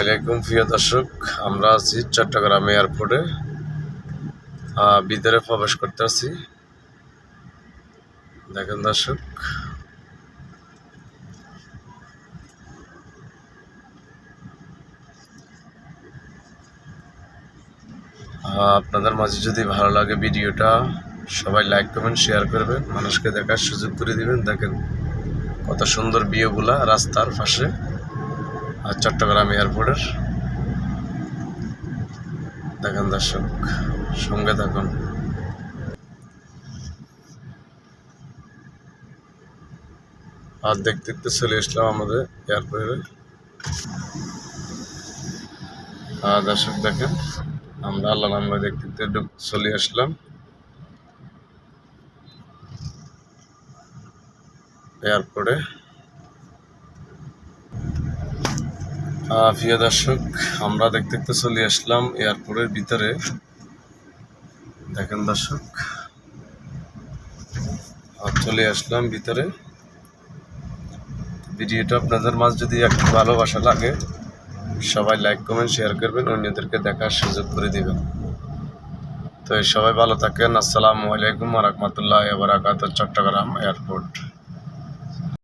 আলাইকুম, প্রিয় দর্শক। আমরা আছি চট্টগ্রাম এয়ারপোর্টে। ভিতরে প্রবেশ করতে আছি। দেখেন দর্শক। আপনাদের মাঝে যদি ভালো লাগে ভিডিওটা, সবাই লাইক, কমেন্ট, শেয়ার করবেন। মানুষকে দেখার সুযোগ করে দিবেন। দেখেন কত সুন্দর বিয়েগুলা রাস্তার পাশে। চট্টগ্রাম এয়ারপোর্টের। দেখেন দর্শক, সঙ্গে থাকুন। আর দেখতে দেখতে চলে আসলাম আমাদের এয়ারপোর্টে। আর দর্শক দেখেন, আমরা আল্লাহ আমরা দেখতে দেখতে চলে আসলাম। এয়ারপোর্টে। প্রিয় দর্শক, আমরা দেখতে দেখতে চলে আসলাম এয়ারপোর্টের ভিতরে। দেখেন দর্শক চলে আসলাম ভিতরে। ভিডিওটা আপনাদের মাঝ যদি একটু ভালোবাসা লাগে, সবাই লাইক কমেন্ট শেয়ার করবেন, অন্যদেরকে দেখার সুযোগ করে দিবেন। তো সবাই ভালো থাকেন। আসসালামু আলাইকুম রহমতুল্লাহ বারাকাত চট্টগ্রাম এয়ারপোর্ট।